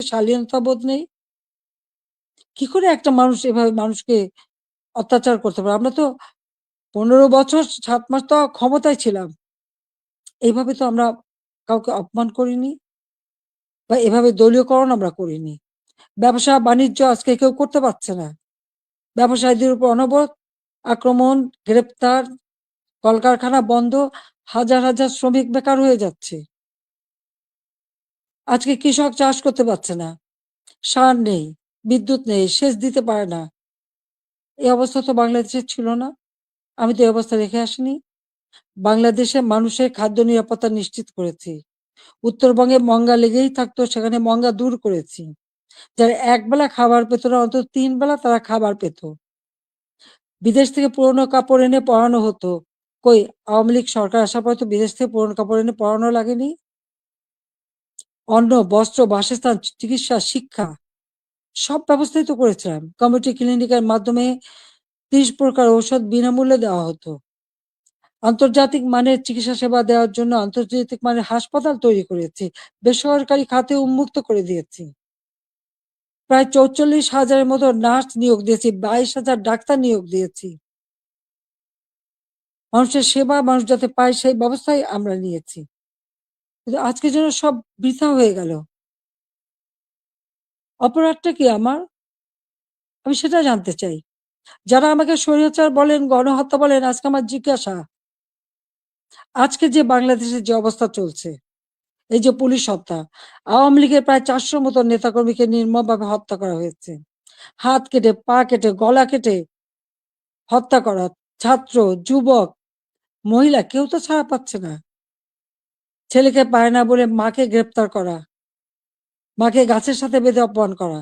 শালীনতাবোধ নেই? কি করে একটা মানুষ এভাবে মানুষকে অত্যাচার করতে পারে? আমরা তো ১৫ বছর সাত মাস তো ক্ষমতায় ছিলাম। এইভাবে তো আমরা কাউকে অপমান করিনি। বা এভাবে দলীয়করণ আমরা করিনি। ব্যবসা-বাণিজ্য আজকে কেউ করতে পারছে না। ব্যবসায়ীদের উপর অনবরত আক্রমণ, গ্রেপ্তার, কলকারখানা বন্ধ, হাজার, হাজার শ্রমিক বেকার হয়ে যাচ্ছে। আজকে কৃষক চাষ করতে পারছে না। সার নেই, বিদ্যুৎ নেই, সেচ দিতে পারে না। এই অবস্থা তো বাংলাদেশের ছিল না। আমি তো এই অবস্থা রেখে আসিনি। বাংলাদেশে মানুষের খাদ্য নিরাপত্তা নিশ্চিত করেছি। উত্তরবঙ্গে মঙ্গা লেগেই থাকতো সেখানে মঙ্গা দূর করেছি। যারা একবেলা খাবার পেত না অন্তত তিন বেলা তারা খাবার পেত। বিদেশ থেকে পুরনো কাপড় এনে পরানো হতো। কই আওয়ামী লীগ সরকার আসার পর তো বিদেশ থেকে পুরনো কাপড় এনে পরানো লাগেনি? অন্ন, বস্ত্র, বাসস্থান, চিকিৎসা, শিক্ষা সব ব্যবস্থাই তো করেছিলাম। কমিউনিটি ক্লিনিকের মাধ্যমে ৩০ প্রকার ঔষধ বিনামূল্যে দেওয়া হতো। আন্তর্জাতিক মানের চিকিৎসা সেবা দেওয়ার জন্য আন্তর্জাতিক মানের হাসপাতাল তৈরি করেছি। বেসরকারি খাতে উন্মুক্ত করে দিয়েছি। প্রায় ৪৪ হাজারের মতো নার্স নিয়োগ দিয়েছি, ২২ হাজার ডাক্তার নিয়োগ দিয়েছি। মানুষের সেবা মানুষ যাতে পায় সেই ব্যবস্থাই আমরা নিয়েছি। কিন্তু আজকে যেন সব বৃথা হয়ে গেল। অপরাধটা কি আমার? আমি সেটা জানতে চাই। যারা আমাকে স্বৈরাচার বলেন, গণহত্যা বলেন আজকে আমার জিজ্ঞাসা আজকে যে বাংলাদেশের যে অবস্থা চলছে, এই যে পুলিশ হত্যা, আওয়ামী লীগের প্রায় ৪০০ মতো নেতাকর্মীকে নির্মমভাবে হত্যা করা হয়েছে। হাত কেটে, পা কেটে, গলা কেটে হত্যা করা। ছাত্র, যুবক, মহিলা কেউ তো ছাড়া পাচ্ছে না। ছেলেকে পায় না বলে মাকে গ্রেপ্তার করা। মাকে গাছের সাথে বেঁধে অপমান করা।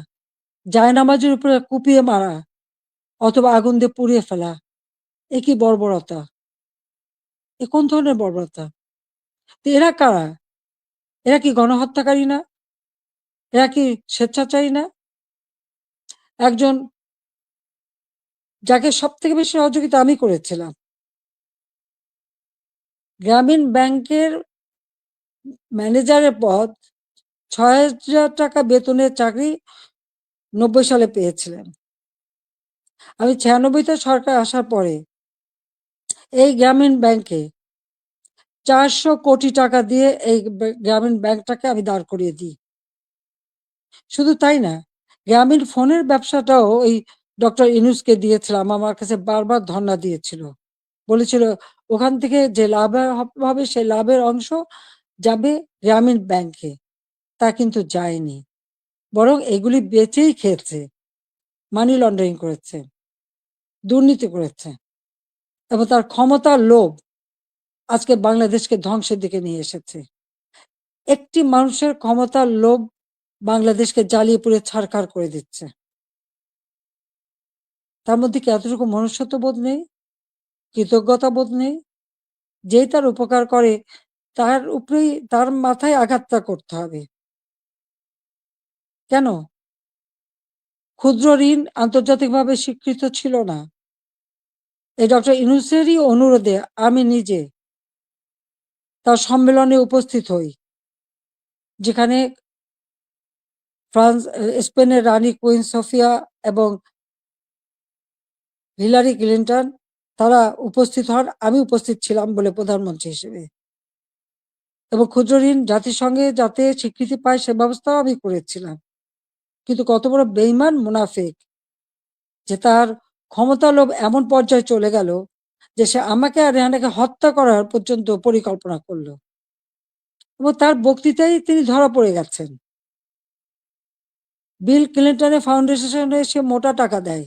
জায়নামাজের উপরে কুপিয়ে মারা, অথবা আগুন দিয়ে পুড়িয়ে ফেলা। এ কি বর্বরতা? এ কোন ধরনের বর্বরতা? তো এরা কারা? এরা কি গণহত্যাকারী না? এরা কি স্বেচ্ছাচারী না? একজন যাকে সব থেকে বেশি সহযোগিতা আমি করেছিলাম। গ্রামীণ ব্যাংকের ম্যানেজারের পদ ৳৬,০০০ বেতনের চাকরি ৯০ সালে পেয়েছিলেন। আমি ছিয়ানব্বইতে সরকার আসার পরে এই গ্রামীণ ব্যাংকে ৪০০ কোটি টাকা দিয়ে এই গ্রামীণ ব্যাংকটাকে আমি দাঁড় করিয়ে দিই। শুধু তাই না, গ্রামীণ ফোনের ব্যবসাটাও ওই ডক্টর ইনুসকে দিয়েছিলাম। আমার কাছে বারবার ধর্ণা দিয়েছিল। বলেছিল ওখান থেকে যে লাভ হবে সেই লাভের অংশ যাবে গ্রামীণ ব্যাংকে। তা কিন্তু যায়নি। বরং এগুলি বেচেই খেয়েছে। মানি লন্ডারিং করেছে। দুর্নীতি করেছে। এবং তার ক্ষমতার লোভ আজকে বাংলাদেশকে ধ্বংসের দিকে নিয়ে এসেছে। একটি মানুষের ক্ষমতার লোভ বাংলাদেশকে জ্বালিয়ে পুড়ে ছারখার করে দিচ্ছে। তার মধ্যে কি এতটুকু মনুষ্যত্ব বোধ নেই? কৃতজ্ঞতা বোধ নেই? যেই তার উপকার করে তার উপরেই, তার মাথায় আঘাতটা করতে হবে। কেন? ক্ষুদ্র ঋণ আন্তর্জাতিকভাবে স্বীকৃত ছিল না। এই ডক্টর ইউনূসেরই অনুরোধে আমি নিজে তার সম্মেলনে উপস্থিত হই। যেখানে ফ্রান্স, স্পেনের রানী কুইন সোফিয়া এবং হিলারি ক্লিন্টন, তারা উপস্থিত হন। আমি উপস্থিত ছিলাম বলে প্রধানমন্ত্রী হিসেবে। এবং ক্ষুদ্র ঋণ জাতিসংঘে যাতে স্বীকৃতি পায় সে ব্যবস্থাও আমি করেছিলাম। কিন্তু কত বড় বেইমান মুনাফিক যে তার ক্ষমতা লোভ এমন পর্যায়ে চলে গেল যে সে আমাকে আর রেহানাকে হত্যা করার পর্যন্ত পরিকল্পনা করল। এবং তার বক্তৃতায় তিনি ধরা পড়ে গেছেন। বিল ক্লিন্টনের ফাউন্ডেশনে সে মোটা টাকা দেয়।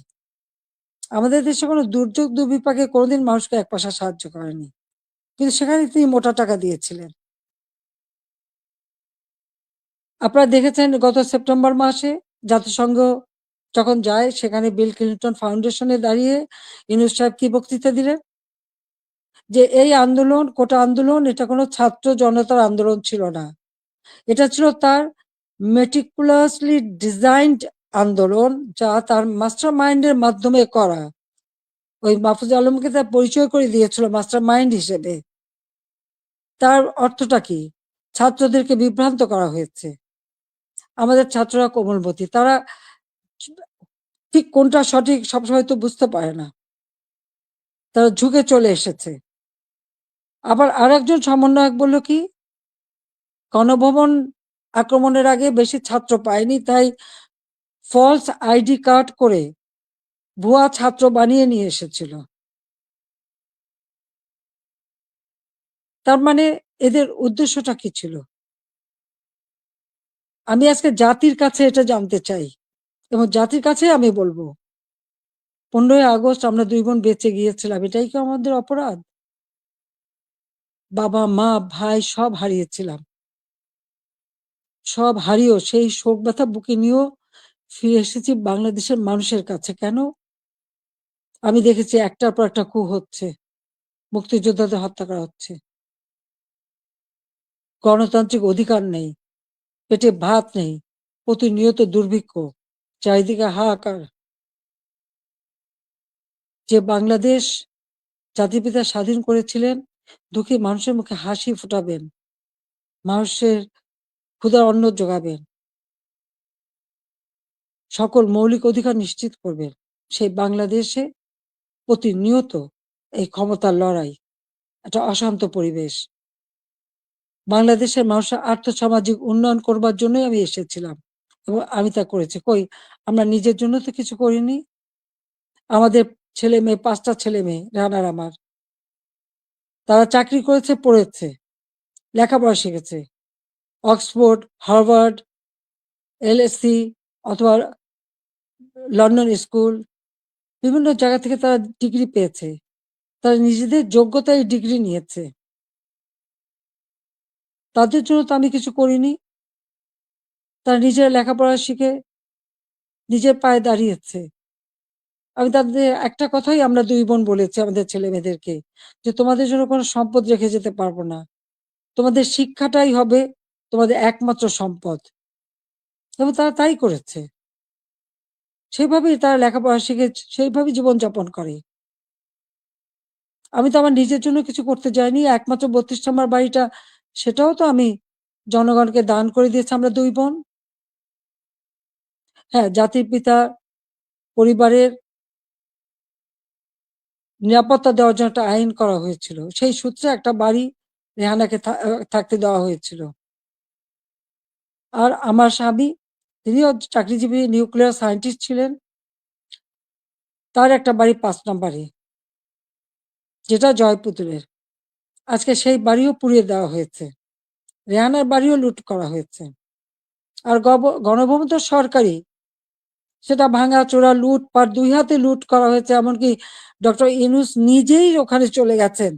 আমাদের দেশে কোনো দুর্যোগ দুর্বিপাকে কোনোদিন মানুষকে এক পয়সা সাহায্য করেনি। কিন্তু সেখানে তিনি মোটা টাকা দিয়েছিলেন। আপনারা দেখেছেন গত সেপ্টেম্বর মাসে জাতিসংঘ যখন যায়, সেখানে বিল ক্লিন্টন ফাউন্ডেশনে দাঁড়িয়ে ইউনুস সাহেব কি বক্তৃতা দিলেন? যে এই আন্দোলন, কোটা আন্দোলন, এটা কোনো ছাত্র জনতার আন্দোলন ছিল না। এটা ছিল তার মেটিকুলাসলি ডিজাইনড আন্দোলন, যা তার মাস্টার মাইন্ডের মাধ্যমে করা। ওই মাহফুজ আলমকে তার পরিচয় করে দিয়েছিল মাস্টার মাইন্ড হিসেবে। তার অর্থটা কি? ছাত্রদেরকে বিভ্রান্ত করা হয়েছে। আমাদের ছাত্ররা কোমলমতি তারা ঠিক কোনটা সঠিক সবসময় তো বুঝতে পারে না। তারা ঝুঁকে চলে এসেছে। আবার আর একজন সমন্বয়ক বলল কি, গণভবন আক্রমণের আগে বেশি ছাত্র পায়নি, তাই ফলস আইডি কার্ড করে ভুয়া ছাত্র বানিয়ে নিয়ে এসেছিল। তার মানে এদের উদ্দেশ্যটা কি ছিল? আমি আজকে জাতির কাছে এটা জানতে চাই এবং জাতির কাছে আমি বলব, পনেরোই আগস্ট আমরা দুই বোন বেঁচে গিয়েছিলাম, এটাই কি আমাদের অপরাধ? বাবা, মা, ভাই সব হারিয়েছিলাম। সব হারিয়েও সেই শোক ব্যথা বুকে নিয়েও ফিরে এসেছি বাংলাদেশের মানুষের কাছে। কেন? আমি দেখেছি একটার পর একটা কু হচ্ছে, মুক্তিযোদ্ধাদের হত্যা করা হচ্ছে। গণতান্ত্রিক অধিকার নেই। পেটে ভাত নেই, প্রতিনিয়ত দুর্ভিক্ষ। চারিদিকে হাহাকার। যে বাংলাদেশ জাতিপিতা স্বাধীন করেছিলেন, দুঃখী মানুষের মুখে হাসি ফুটাবেন, মানুষের ক্ষুধার অন্ন যোগাবেন। সকল মৌলিক অধিকার নিশ্চিত করবেন। সেই বাংলাদেশে প্রতিনিয়ত এই ক্ষমতার লড়াই, একটা অশান্ত পরিবেশ। বাংলাদেশের মানুষের আর্থসামাজিক উন্নয়ন করবার জন্যই আমি এসেছিলাম এবং আমি তা করেছি। কই, আমরা নিজের জন্য তো কিছু করিনি। আমাদের ছেলে মেয়ে, পাঁচটা ছেলে মেয়ে, রানার আমার। তারা চাকরি করেছে, পড়েছে, লেখাপড়া শিখেছে। অক্সফোর্ড, হার্ভার্ড এলএসসি অথবা লন্ডন স্কুল, বিভিন্ন জায়গা থেকে তারা ডিগ্রি পেয়েছে। তারা নিজেদের যোগ্যতায় ডিগ্রি নিয়েছে। তাদের জন্য তো আমি কিছু করিনি। তারা নিজের লেখাপড়া শিখে নিজের পায়ে দাঁড়িয়েছে। আমি তাদের, একটা কথাই আমরা দুই বোন বলেছি আমাদের ছেলে মেয়েদেরকে যে তোমাদের জন্য কোনো সম্পদ রেখে যেতে পারব না। তোমাদের শিক্ষাটাই হবে তোমাদের একমাত্র সম্পদ। এবং তারা তাই করেছে। সেইভাবেই তারা লেখাপড়া শিখে সেইভাবেই জীবনযাপন করে। আমি তো আমার নিজের জন্য কিছু করতে যাইনি। একমাত্র বত্রিশ নম্বর বাড়িটা সেটাও তো আমি জনগণকে দান করে দিয়েছি আমরা দুই বোন। হ্যাঁ জাতির পিতা, পরিবারের নিরাপত্তা দেওয়ার জন্য একটা আইন করা হয়েছিল। সেই সূত্রে একটা বাড়ি রেহানাকে থাকতে দেওয়া হয়েছিল। আর আমার স্বামী, তিনিও চাকরিজীবী, নিউক্লিয়ার সায়েন্টিস্ট ছিলেন। তার একটা বাড়ি পাঁচ নম্বরে, যেটা জয়পুতুলের আজকে সেই বাড়িও পুড়িয়ে দেওয়া হয়েছে। রেহানার বাড়িও লুট করা হয়েছে। আর গণভবন তো সরকারি, সেটা ভাঙা, চোরা, লুট পাট দুই হাতে লুট করা হয়েছে, এমনকি ডক্টর ইনুস নিজেই ওখানে চলে গেছেন।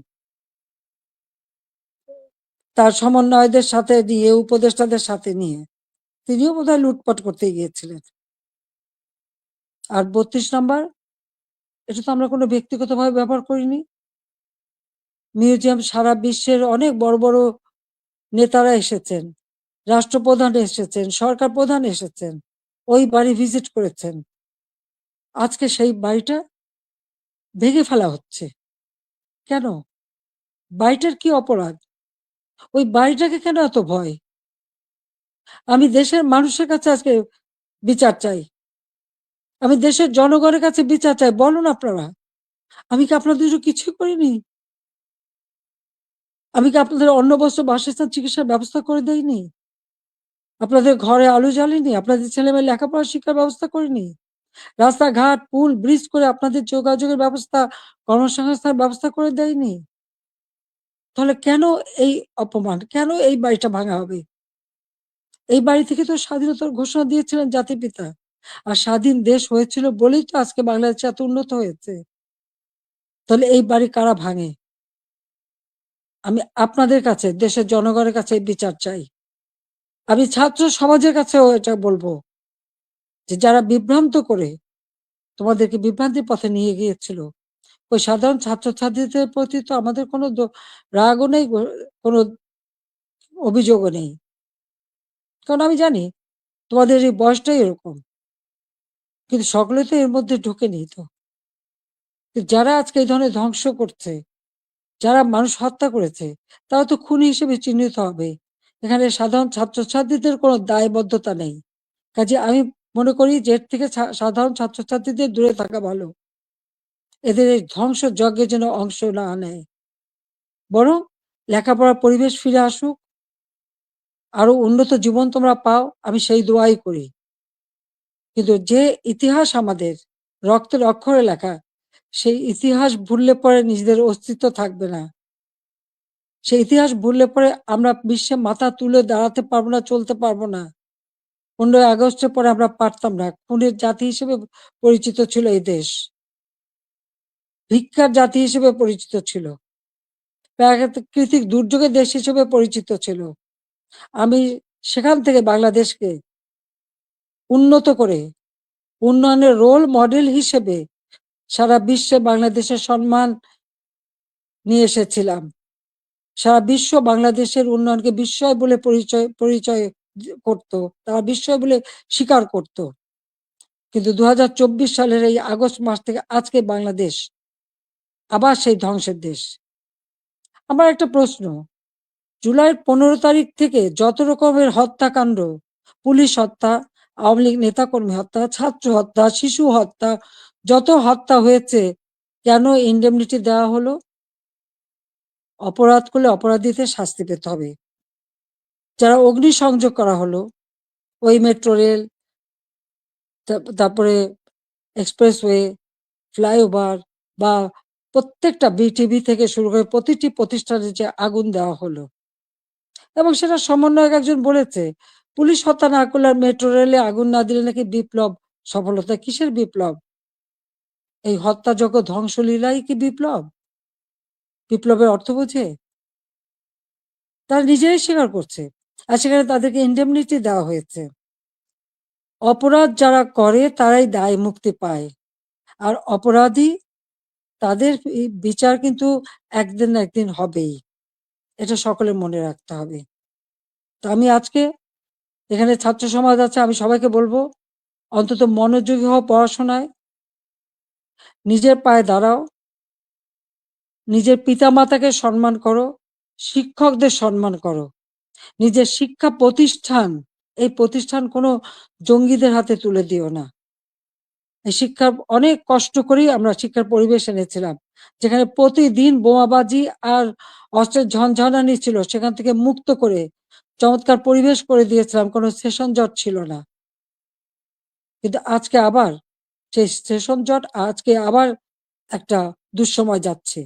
তার সমন্বয়দের সাথে নিয়ে উপদেষ্টাদের সাথে নিয়ে। তিনিও বোধহয় লুটপাট করতে গিয়েছিলেন। আর বত্রিশ নম্বর, এটা তো আমরা কোনো ব্যক্তিগতভাবে ব্যবহার করিনি। মিউজিয়াম সারা বিশ্বের অনেক বড় বড় নেতারা এসেছেন, রাষ্ট্রপ্রধান এসেছেন, সরকার প্রধান এসেছেন, ওই বাড়ি ভিজিট করেছেন। আজকে সেই বাড়িটা ভেঙে ফেলা হচ্ছে। কেন? বাড়িটার কি অপরাধ? ওই বাড়িটাকে কেন এত ভয়? আমি দেশের মানুষের কাছে আজকে বিচার চাই। আমি দেশের জনগণের কাছে বিচার চাই, বলুন আপনারা। আমি কি আপনাদের কিছু করিনি? আমি কি আপনাদের অন্ন বস্ত্র বাসস্থান চিকিৎসার ব্যবস্থা করে দেয়নি আপনাদের ঘরে আলো জ্বালিনি? আপনাদের ছেলে মেয়ে লেখাপড়া শিক্ষার ব্যবস্থা করিনি? রাস্তাঘাট, পুল, ব্রিজ করে আপনাদের যোগাযোগের ব্যবস্থা কর্মসংস্থান ব্যবস্থা করে দেয়নি তাহলে কেন এই অপমান? কেন এই বাড়িটা ভাঙা হবে? এই বাড়ি থেকে তো স্বাধীনতার ঘোষণা দিয়েছিলেন জাতির পিতা। আর স্বাধীন দেশ হয়েছিল বলেই তো আজকে বাংলাদেশ এত উন্নত হয়েছে। তাহলে এই বাড়ি কারা ভাঙে? আমি আপনাদের কাছে, দেশের জনগণের কাছে বিচার চাই। আমি ছাত্র সমাজের কাছেও এটা বলব যে, যারা বিভ্রান্ত করে তোমাদেরকে বিভ্রান্তির পথে নিয়ে গিয়েছিল, ওই সাধারণ ছাত্রছাত্রীদের প্রতি তো আমাদের কোনো রাগও নেই কোনো অভিযোগও নেই। কারণ আমি জানি তোমাদের এই বয়সটাই এরকম, কিন্তু সকলে তো এর মধ্যে ঢুকে নেই তো। যারা আজকে এই ধরনের ধ্বংস করছে যারা মানুষ হত্যা করেছে, তারা তো খুনি হিসেবে চিহ্নিত হবে। এখানে সাধারণ ছাত্রছাত্রীদের কোনো দায়বদ্ধতা নেই। কাজে আমি মনে করি যে এর থেকে সাধারণ ছাত্রছাত্রীদের দূরে থাকা ভালো। এদের এই ধ্বংস যজ্ঞের যেন অংশ না নেয়। বরং লেখাপড়ার পরিবেশ ফিরে আসুক। আরও উন্নত জীবন তোমরা পাও, আমি সেই দোয়াই করি। কিন্তু যে ইতিহাস আমাদের রক্তের অক্ষরে লেখা সেই ইতিহাস ভুললে পরে নিজেদের অস্তিত্ব থাকবে না। সেই ইতিহাস ভুললে পরে আমরা বিশ্বে মাথা তুলে দাঁড়াতে পারব না, চলতে পারব না। পনেরোই আগস্টের পরে আমরা পারতাম না। খুনের জাতি হিসেবে পরিচিত ছিল এই দেশ। ভিক্ষার জাতি হিসেবে পরিচিত ছিল। প্রাকৃতিক দুর্যোগের দেশ হিসেবে পরিচিত ছিল। আমি সেখান থেকে বাংলাদেশকে উন্নত করে উন্নয়নের রোল মডেল হিসেবে সারা বিশ্বে বাংলাদেশের সম্মান নিয়ে এসেছিলাম। সারা বিশ্ব বাংলাদেশের উন্নয়নকে বিস্ময় বলে পরিচয় পরিচয় করত, তারা বিস্ময় বলে স্বীকার করত। কিন্তু দুহাজার চব্বিশ সালের এই আগস্ট মাস থেকে আজকে বাংলাদেশ আবার সেই ধ্বংসের দেশ। আমার একটা প্রশ্ন জুলাই পনেরো তারিখ থেকে যত রকমের হত্যাকাণ্ড, পুলিশ হত্যা, আওয়ামী লীগ নেতাকর্মী হত্যা, ছাত্র হত্যা, শিশু হত্যা যত হত্যা হয়েছে, কেন ইন্ডেমনিটি দেওয়া হলো? অপরাধ করলে অপরাধীদের শাস্তি পেতে হবে। যারা অগ্নিসংযোগ করা হলো, ওই মেট্রো রেল তারপরে এক্সপ্রেসওয়ে ফ্লাইওভার বা প্রত্যেকটা বিটিভি থেকে শুরু করে প্রতিটি প্রতিষ্ঠানে যে আগুন দেওয়া হলো। এবং সেটা সমন্বয়ক একজন বলেছে, পুলিশ হত্যা না করলে মেট্রো রেলে আগুন না দিলে নাকি বিপ্লব সফলতা কিসের বিপ্লব? এই হত্যাযোগ্য ধ্বংসলীলাই কি বিপ্লব? বিপ্লবের অর্থ বোঝে? তারা নিজেরাই স্বীকার করছে আর সেখানে তাদেরকে ইন্ডেমনিটি দেওয়া হয়েছে। অপরাধ যারা করে তারাই দায় মুক্তি পায়। আর অপরাধী তাদের বিচার কিন্তু একদিন একদিন হবেই। এটা সকলে মনে রাখতে হবে। তো আমি আজকে এখানে ছাত্র সমাজ আছে, আমি সবাইকে বলব, অন্তত মনোযোগী হওয়া পড়াশোনায়। নিজের পায়ে দাঁড়াও। নিজের পিতা মাতাকে সম্মান করো। শিক্ষকদের সম্মান করো। নিজের শিক্ষা প্রতিষ্ঠান, এই প্রতিষ্ঠান কোনো জঙ্গিদের হাতে তুলে দিও না। এই শিক্ষার অনেক কষ্ট করেই আমরা শিক্ষার পরিবেশ এনেছিলাম, যেখানে প্রতিদিন বোমাবাজি আর অস্ত্রের ঝনঝনানি ছিল, সেখান থেকে মুক্ত করে চমৎকার পরিবেশ করে দিয়েছিলাম, কোনো সেশন জট ছিল না। কিন্তু আজকে আবার সেই সেশন জট আজকে আবার একটা দুঃসময় যাচ্ছে।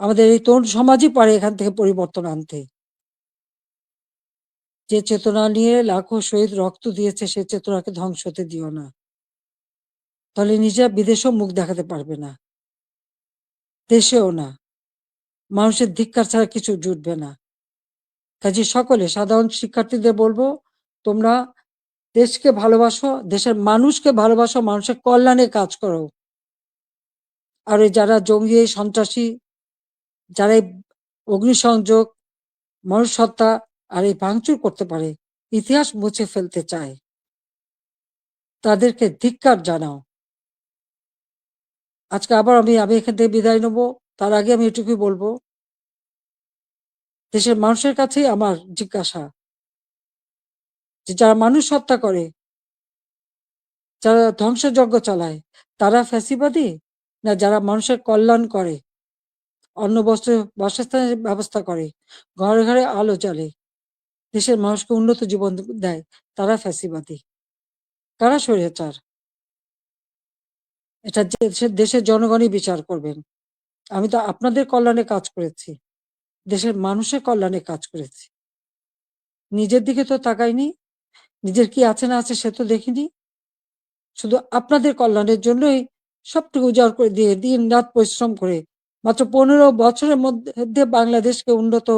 আমাদের এই তরুণ সমাজই পারে এখান থেকে পরিবর্তন আনতে। যে চেতনা নিয়ে লাখো শহীদ রক্ত দিয়েছে, সে চেতনাকে ধ্বংস হতে দিও না। তাহলে নিজেরা বিদেশেও মুখ দেখাতে পারবে না। দেশেও না। মানুষের ধিক্কার ছাড়া কিছু জুটবে না। কাজে সকলে সাধারণ শিক্ষার্থীদের বলব, তোমরা দেশকে ভালোবাসো, দেশের মানুষকে ভালোবাসো, মানুষের কল্যাণে কাজ করো। আর যারা জঙ্গি সন্ত্রাসী, যারা অগ্নিসংযোগ মানুষ হত্যা আর এই ভাঙচুর করতে পারে, ইতিহাস মুছে ফেলতে চায়, তাদেরকে ধিক্কার জানাও। আজকে আবার আমি আমি এখান থেকে বিদায় নেব। তার আগে আমি এটুকুই বলব, দেশের মানুষের কাছেই আমার জিজ্ঞাসা। যে যারা মানুষ হত্যা করে, যারা ধ্বংসযজ্ঞ চালায়, তারা ফ্যাসিবাদী না যারা মানুষের কল্যাণ করে? অন্ন, বস্ত্র, বাসস্থানের ব্যবস্থা করে, ঘরে ঘরে আলো জ্বলে, দেশের মানুষকে উন্নত জীবন দেয়, তারা ফ্যাসিবাদী। কারা স্বৈরাচার? এটা দেশের দেশের জনগণই বিচার করবেন। আমি তো আপনাদের কল্যাণে কাজ করেছি, দেশের মানুষের কল্যাণে কাজ করেছি। নিজের দিকে তো তাকাইনি নিজের কি আছে না আছে সে তো দেখিনি। শুধু আপনাদের কল্যাণের জন্যই সবটুকু উজাড় করে দিয়ে দিন রাত পরিশ্রম করে মাত্র পনেরো বছরের মধ্যে বাংলাদেশকে উন্নত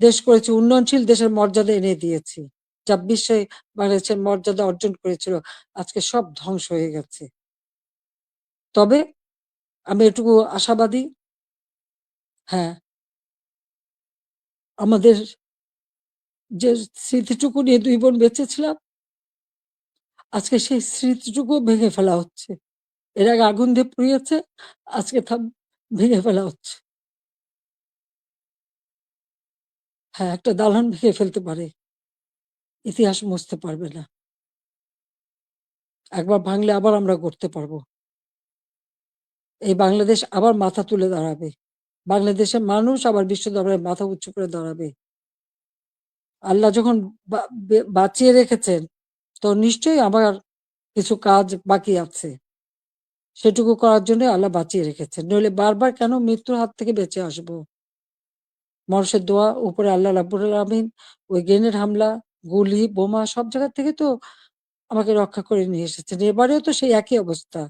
দেশ করেছি, উন্নয়নশীল দেশের মর্যাদা এনে দিয়েছি। যা বিশ্বে বাংলাদেশের মর্যাদা অর্জন করেছিল, আজকে সব ধ্বংস হয়ে গেছে। তবে আমি এটুকু আশাবাদী হ্যাঁ আমাদের যে স্মৃতিটুকু নিয়ে দুই বোন বেঁচেছিলাম, আজকে সেই স্মৃতিটুকু ভেঙে ফেলা হচ্ছে এর আগে আগুন দিয়ে পুড়িয়েছে, আজকে তা ভেঙে ফেলা হচ্ছে হ্যাঁ একটা দালান ভেঙে ফেলতে পারে ইতিহাস মুছতে পারবে না একবার ভাঙলে আবার আমরা গড়তে পারব। এই বাংলাদেশ আবার মাথা তুলে দাঁড়াবে। বাংলাদেশের মানুষ আবার বিশ্ব দরবারে মাথা উঁচু করে দাঁড়াবে। আল্লাহ যখন বাঁচিয়ে রেখেছেন, তো নিশ্চয়ই আমার কিছু কাজ বাকি আছে। সেটুকু করার জন্য আল্লাহ বাঁচিয়ে রেখেছেন। নইলে বারবার কেন মৃত্যুর হাত থেকে বেঁচে আসব? মানুষের দোয়া, উপরে আল্লাহ রাব্বুল আলামিন ওই গ্রেনেড হামলা, গুলি, বোমা সব জায়গা থেকে তো আমাকে রক্ষা করে নিয়ে এসেছেন। এবারেও তো সেই একই অবস্থা।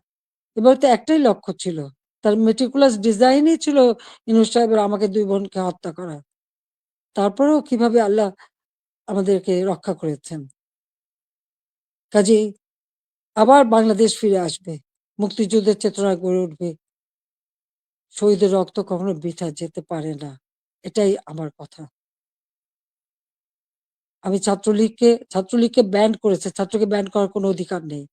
এবারে তো একটাই লক্ষ্য ছিল। তার meticulous ডিজাইনই ছিল ইউনূস সাহেবের আমাকে দুই বোনকে হত্যা করা। তারপরেও কীভাবে আল্লাহ আমাদেরকে রক্ষা করেছেন। কাজেই আবার বাংলাদেশ ফিরে আসবে। মুক্তিযুদ্ধের চেতনা গড়ে উঠবে। শহীদের রক্ত কখনো বৃথা যেতে পারে না। এটাই আমার কথা। আমি ছাত্রলীগকে ছাত্রলীগকে ব্যান্ড করেছে। ছাত্রকে ব্যান্ড করার কোনো অধিকার নেই।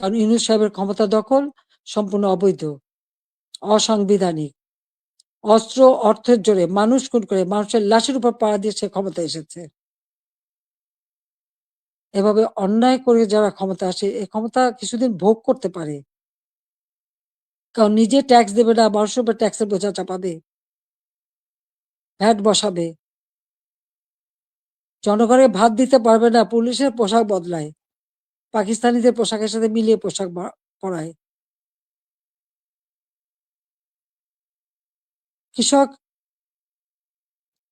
কারণ ইউনূস সাহেবের ক্ষমতা দখল সম্পূর্ণ অবৈধ, অসাংবিধানিক। অস্ত্র, অর্থের জোরে মানুষ খুন করে মানুষের লাশের উপর পাড়া দিয়ে সে ক্ষমতায় এসেছে। এভাবে অন্যায় করে যারা ক্ষমতা আসে, এ ক্ষমতা কিছুদিন ভোগ করতে পারে। কারণ নিজে ট্যাক্স দেবে না, মানুষের উপর ট্যাক্সের বোঝা চাপাবে। ভ্যাট বসাবে। জনগণের ভাত দিতে পারবে না, পুলিশের পোশাক বদলায়। পাকিস্তানিদের পোশাকের সাথে মিলিয়ে পোশাক বা পরায়। কৃষক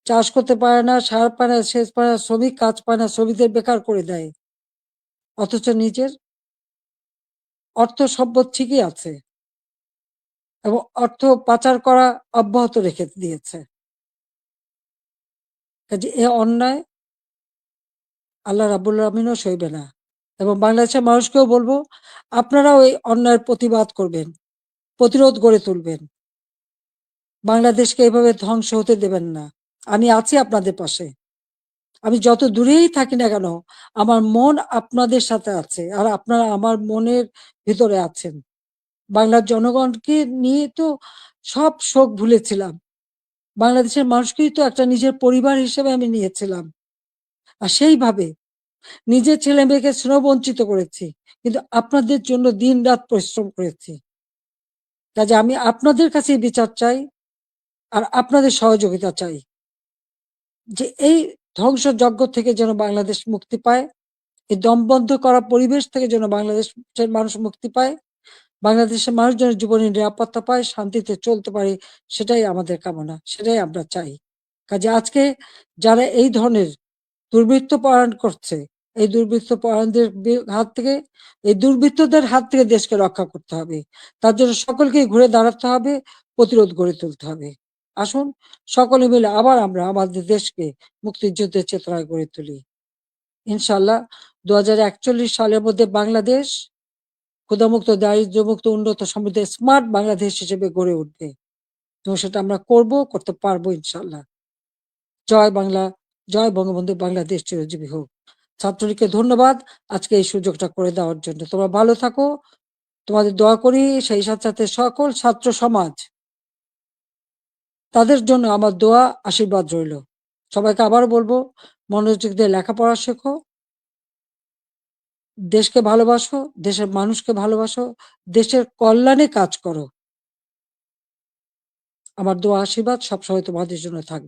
চাষ করতে পারে না, সার পায় না, সেচ পায় না, শ্রমিক কাজ পায় না, শ্রমিকদের বেকার করে দেয়। অথচ নিজের অর্থ সম্পদ ঠিকই আছে। এবং অর্থ পাচার করা অব্যাহত রেখে দিয়েছে। কাজে এ অন্যায় আল্লাহ রাব্বুল আলামিনও সইবে না। এবং বাংলাদেশের মানুষকেও বলব আপনারাও এই অন্যায়ের প্রতিবাদ করবেন, প্রতিরোধ গড়ে তুলবেন। বাংলাদেশকে এভাবে ধ্বংস হতে দেবেন না। আমি আছি আপনাদের পাশে। আমি যত দূরেই থাকি না কেন, আমার মন আপনাদের সাথে আছে। আর আপনারা আমার মনের ভিতরে আছেন। বাংলার জনগণকে নিয়ে তো সব শোক ভুলেছিলাম। বাংলাদেশের মানুষকেই তো একটা নিজের পরিবার হিসেবে আমি নিয়েছিলাম। আর সেইভাবে নিজের ছেলে-মেয়েকে স্নেহ-বঞ্চিত করেছি। কিন্তু আপনাদের জন্য দিন-রাত পরিশ্রম করেছি। কাজে আমি আপনাদের কাছেই বিচার চাই। আর আপনাদের সহযোগিতা চাই। যে এই ধ্বংসযজ্ঞ থেকে যেন বাংলাদেশ মুক্তি পায়। এই দমবন্ধ করা পরিবেশ থেকে যেন বাংলাদেশের মানুষ মুক্তি পায়। বাংলাদেশের মানুষ যেন জীবনের নিরাপত্তা পায়, শান্তিতে চলতে পারে, সেটাই আমাদের কামনা। সেটাই আমরা চাই। কাজে আজকে যারা এই ধরনের দুর্বৃত্ত পরায়ণ করছে, এই দুর্বৃত্ত পরায়ণদের হাত থেকে এই দুর্বৃত্তদের হাত থেকে দেশকে রক্ষা করতে হবে। তার জন্য সকলকেই ঘুরে দাঁড়াতে হবে, প্রতিরোধ গড়ে তুলতে হবে। আসুন সকলে মিলে আবার আমরা আমাদের দেশকে মুক্তিযুদ্ধের চেতনায় গড়ে তুলি। ইনশাআল্লাহ ২০৪১ সালের মধ্যে বাংলাদেশ ক্ষুধামুক্ত, দারিদ্র্যমুক্ত, উন্নত, সমৃদ্ধ, স্মার্ট বাংলাদেশ হিসেবে গড়ে উঠবে। এবং সেটা আমরা করব, করতে পারব ইনশাল্লাহ জয় বাংলা, জয় বঙ্গবন্ধু, বাংলাদেশ চিরজীবী হোক। ছাত্রলীগকে ধন্যবাদ আজকে এই সুযোগটা করে দেওয়ার জন্য। তোমরা ভালো থাকো। তোমাদের দোয়া করি, সেই সাথে, সাথে সকল ছাত্র সমাজ তাদের জন্য আমার দোয়া, আশীর্বাদ রইল। সবাইকে আবার বলব মনোযোগ দিয়ে লেখাপড়া শেখো। দেশকে ভালোবাসো, দেশের মানুষকে ভালোবাসো, দেশের কল্যাণে কাজ করো। আমার দোয়া, আশীর্বাদ সবসময় তোমাদের জন্য থাকবে।